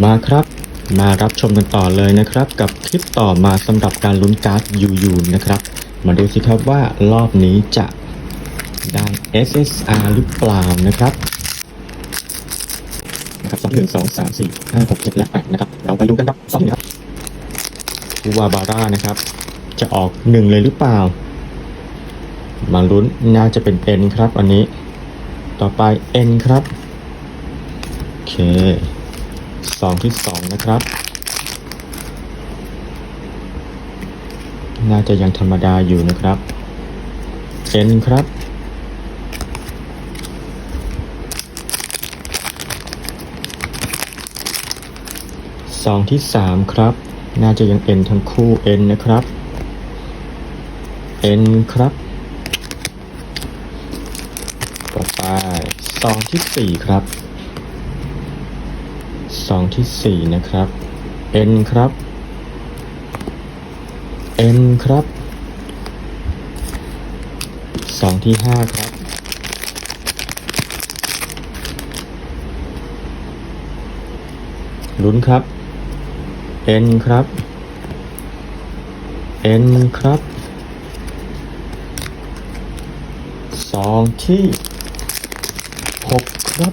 มาครับมารับชมกันต่อเลยนะครับ กับคลิปต่อมาสำหรับการลุ้นการ์ดยูยูนะครับ มาดูสิครับว่ารอบนี้จะได้ SSR หรือเปล่านะครับนะครับสองหนึ่งสองสามสี่ห้าหกเจ็ดและแปดนะครับ เราไปดูกันครับสองครับวาบาร่านะครับ จะออกหนึ่งเลยหรือเปล่า มาลุ้นน่าจะเป็น N ครับอันนี้ ต่อไป N ครับ โอเค ซองที่สองนะครับ น่าจะยังธรรมดาอยู่นะครับ N ครับซองที่สามครับ น่าจะยัง N ทั้งคู่ N นะครับ N ครับต่อไปซองที่สี่ครับ ซองที่สี่นะครับ N ครับ N ครับซองที่ห้าครับ ลุ้นครับ N ครับ N ครับซองที่หกครับ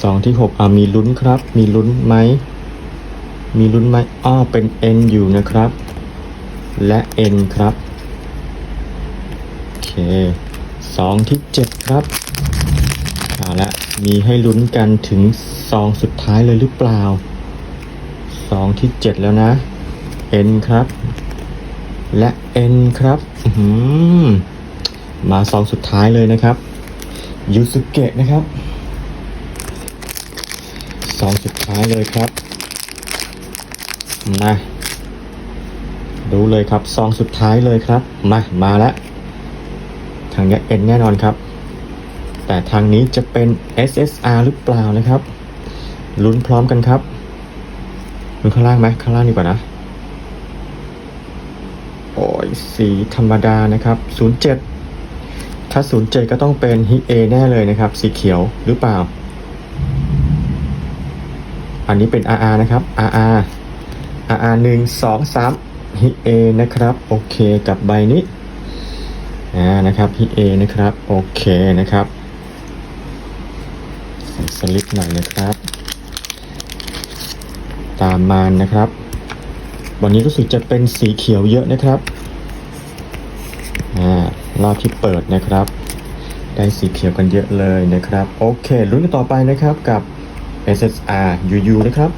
ซองที่หกอ่ามีลุ้นครับ มีลุ้นไหม มีลุ้นไหมอ้อเป็น N อยู่นะครับ และ N ครับ โอเคซองที่เจ็ดครับเอาละมีให้ลุ้นกันถึงซองสุดท้ายเลยหรือเปล่าซองที่เจ็ดแล้วนะ N ครับ และ N ครับมาซองสุดท้ายเลยนะครับยูสุเกะนะครับ ซองสุดท้ายเลยครับมาดูเลยครับซองสุดท้ายเลยครับมามาแล้วทางนี้ N แน่นอนครับ แต่ทางนี้จะเป็น SSR หรือเปล่านะครับลุ้นพร้อมกันครับลุ้นข้างล่างไหมข้างล่างดีกว่านะโอ้ยสีธรรมดานะครับ 07 ถ้า 07 ก็ต้องเป็นฮิเอแน่เลยนะครับ สีเขียวหรือเปล่า อันนี้เป็น RR นะครับ RR RR 1 2 3ฮิเอนะครับ โอเคกับใบนี้อ่านะครับฮิเอนะครับ โอเคนะครับใส่สลิปหน่อยนะครับ ตามมานะครับ วันนี้รู้สึกจะเป็นสีเขียวเยอะนะครับอ่ารอบที่เปิดนะครับ ได้สีเขียวกันเยอะเลยนะครับ โอเคลุ้นกันต่อไปนะครับกับ SSR UU นะครับ